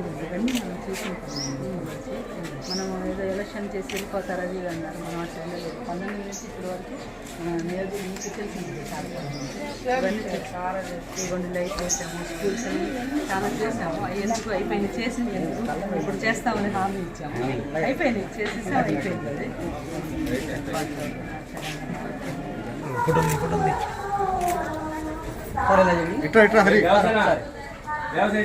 ఇది ఇవన్నీ మనం చూసుకుంటాం మనం ఏదో ఎలక్షన్ చేసి వెళ్ళిపోతారు అది అన్నారు మనం అట్లా వెళ్ళలేదు పంతొమ్మిది నుంచి ఇప్పటి వరకు మన నియోజకవర్గం మీకు తెలిసింది చాలా ఇవన్నీ చాలా ఇవన్నీ లైట్ వేసాము స్కూల్స్ అన్ని చాలా చేసాము ఎందుకు అయిపోయింది చేసింది ఎందుకు ఇప్పుడు చేస్తామని హామీ ఇచ్చాము అయిపోయింది చేసేసి అయిపోయింది అది. ఇట్లా ఇట్లా హరి వ్యవసాయ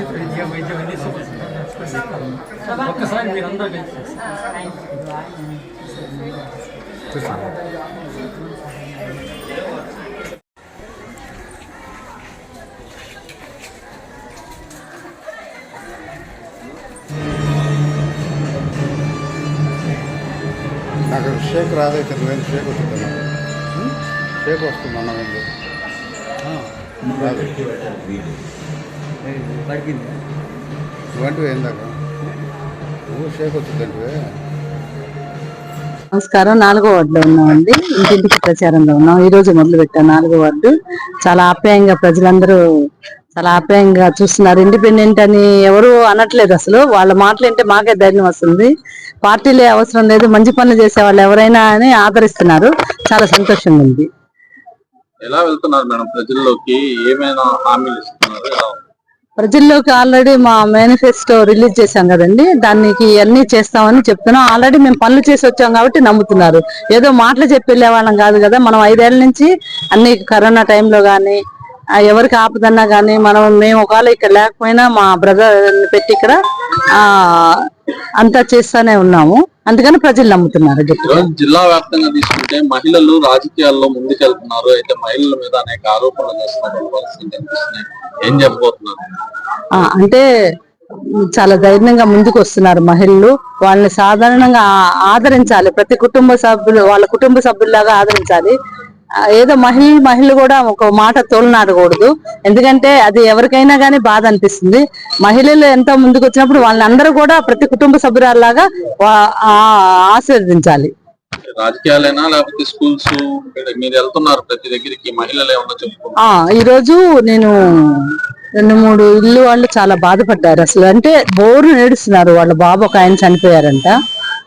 ఇప్పుడు విద్య వైద్యం అన్ని ఒక్కసారి మీరు అందరూ నాకు షేక్ రాదైతే నువ్వేం షేక్ వస్తుంది షేక్ వస్తుంది ఏంది రాదు. తగ్గింది. నువ్వంటివి ఏందాక నువ్వు షేక్ వచ్చిందంటే నమస్కారం. నాలుగో వార్డులో ఉన్నామండి. ఇంటింటికి ప్రచారంలో ఉన్నాం. ఈ రోజు మొదలు పెట్టాం నాలుగో వార్డు. చాలా ఆప్యాయంగా ప్రజలందరూ చాలా ఆప్యాయంగా చూస్తున్నారు. ఇండిపెండెంట్ అని ఎవరు అనట్లేదు అసలు. వాళ్ళ మాటలు వింటే మాకే ధైర్యం వస్తుంది. పార్టీలే అవసరం లేదు. మంచి పనులు చేసే వాళ్ళు ఎవరైనా అని ఆదరిస్తున్నారు. చాలా సంతోషంగా ఉంది. ఎలా వెళ్తున్నారు మేడం ప్రజల్లోకి? ఏమైనా హామీలు ఇస్తున్నారు? ప్రజల్లోకి ఆల్రెడీ మా మేనిఫెస్టో రిలీజ్ చేశాం కదండి. దానికి అన్ని చేస్తామని చెప్తున్నాం. ఆల్రెడీ మేము పనులు చేసి వచ్చాం కాబట్టి నమ్ముతున్నారు. ఏదో మాటలు చెప్పి వాళ్ళం కాదు కదా. మనం ఐదేళ్ళ నుంచి అన్ని కరోనా టైంలో కానీ ఎవరికి ఆపదన్నా కానీ మనం మేము ఒకవేళ ఇక్కడ లేకపోయినా మా బ్రదర్ పెట్టి ఇక్కడ అంతా చేస్తానే ఉన్నాము. అందుకని ప్రజలు నమ్ముతున్నారు జిల్లా వ్యాప్తంగా తీసుకుంటే మహిళలు రాజకీయాల్లో ముందుకెళ్తున్నారు. అయితే మహిళల మీద అనేక ఆరోపణలు చేస్తున్నారు. ఏం చెప్పబోతున్నారు? అంటే చాలా ధైర్యంగా ముందుకు వస్తున్నారు మహిళలు. వాళ్ళని సాధారణంగా ఆదరించాలి. ప్రతి కుటుంబ సభ్యులు వాళ్ళ కుటుంబ సభ్యుల్లాగా ఆదరించాలి. ఏదో మహిళ మహిళలు కూడా ఒక మాట తోలనాడకూడదు. ఎందుకంటే అది ఎవరికైనా కానీ బాధ అనిపిస్తుంది. మహిళలు ఎంతో ముందుకు వచ్చినప్పుడు వాళ్ళని అందరూ కూడా ప్రతి కుటుంబ సభ్యురాల్లాగా ఆశీర్వదించాలి. రాజకీయాలైనా లేకపోతే స్కూల్స్ మీరు వెళ్తున్నారు ప్రతి దగ్గరికి మహిళలు ఈ రోజు నేను రెండు మూడు ఇల్లు వాళ్ళు చాలా బాధపడ్డారు. అసలు అంటే బోరు నేడుస్తున్నారు. వాళ్ళ బాబు ఒక ఆయన చనిపోయారంట.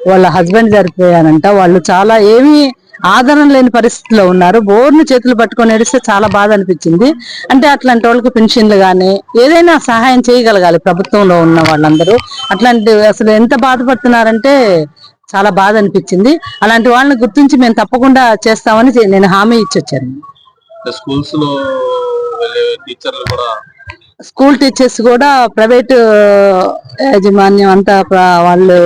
వాళ్ళ హస్బెండ్ చనిపోయారంట. వాళ్ళు చాలా ఏమీ ఆదరణ లేని పరిస్థితిలో ఉన్నారు. బోర్ను చేతులు పట్టుకొని ఏడిస్తే చాలా బాధ అనిపించింది. అంటే అట్లాంటి వాళ్ళకి పెన్షన్లు కానీ ఏదైనా సహాయం చేయగలగాలి ప్రభుత్వంలో ఉన్న వాళ్ళందరూ. అట్లాంటి అసలు ఎంత బాధపడుతున్నారంటే చాలా బాధ అనిపించింది. అలాంటి వాళ్ళని గుర్తించి మేము తప్పకుండా చేస్తామని నేను హామీ ఇచ్చి వచ్చాను. స్కూల్స్లో వెళ్ళే టీచర్లు కూడా స్కూల్ టీచర్స్ కూడా ప్రైవేట్ యాజమాన్యం అంతా వాళ్ళు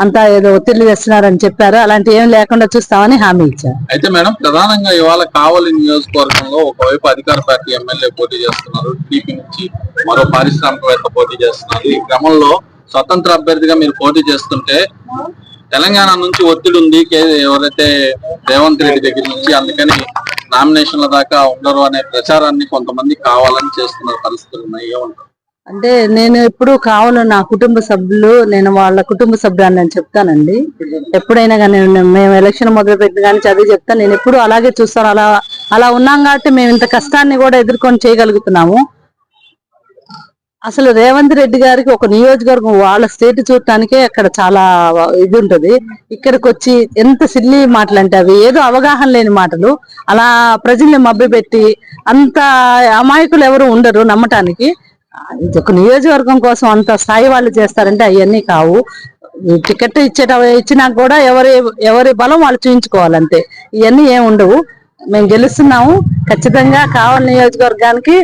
అంతా ఏదో ఒత్తిడి చేస్తున్నారని చెప్పారు. అలాంటి ఏం లేకుండా చూస్తామని హామీ ఇచ్చారు. అయితే మేడం ప్రధానంగా ఇవాళ కావలి నియోజకవర్గంలో ఒకవైపు అధికార పార్టీ ఎమ్మెల్యే పోటీ చేస్తున్నారు. టీపీ నుంచి మరో పారిశ్రామికవేత్త పోటీ చేస్తున్నారు. ఈ క్రమంలో స్వతంత్ర అభ్యర్థిగా మీరు పోటీ చేస్తుంటే తెలంగాణ నుంచి ఒత్తిడి ఉంది. కే- ఎవరైతే రేవంత్ రెడ్డి దగ్గర నుంచి అందుకని నామినేషన్ల దాకా ఉండరు అనే ప్రచారాన్ని కొంతమంది కావాలని చేస్తున్న పరిస్థితులు ఉన్నాయి. ఏమంటారు? అంటే నేను ఎప్పుడు కావాలో నా కుటుంబ సభ్యులు నేను వాళ్ళ కుటుంబ సభ్యులు నేను చెప్తానండి. ఎప్పుడైనా కానీ మేము ఎలక్షన్ మొదలు పెట్టి కానీ చదివి చెప్తాను. నేను ఎప్పుడు అలాగే చూస్తాను. అలా అలా ఉన్నాం కాబట్టి మేము ఇంత కష్టాన్ని కూడా ఎదుర్కొని చేయగలుగుతున్నాము. అసలు రేవంత్ రెడ్డి గారికి ఒక నియోజకవర్గం వాళ్ళ స్టేట్ చూడటానికే అక్కడ చాలా ఇది ఉంటది. ఇక్కడికి వచ్చి ఎంత సిల్లి మాటలు అంటే అవి ఏదో అవగాహన లేని మాటలు. అలా ప్రజల్ని మభ్యపెట్టి అంత అమాయకులు ఎవరు ఉండరు నమ్మటానికి. ఒక నియోజకవర్గం కోసం అంత స్థాయి వాళ్ళు చేస్తారంటే అవన్నీ కావు. టికెట్ ఇచ్చేట ఇచ్చినా కూడా ఎవరి ఎవరి బలం వాళ్ళు చూపించుకోవాలంతే ఇవన్నీ ఏమి ఉండవు. మేము గెలుస్తున్నాము. ఖచ్చితంగా కావాలి నియోజకవర్గానికి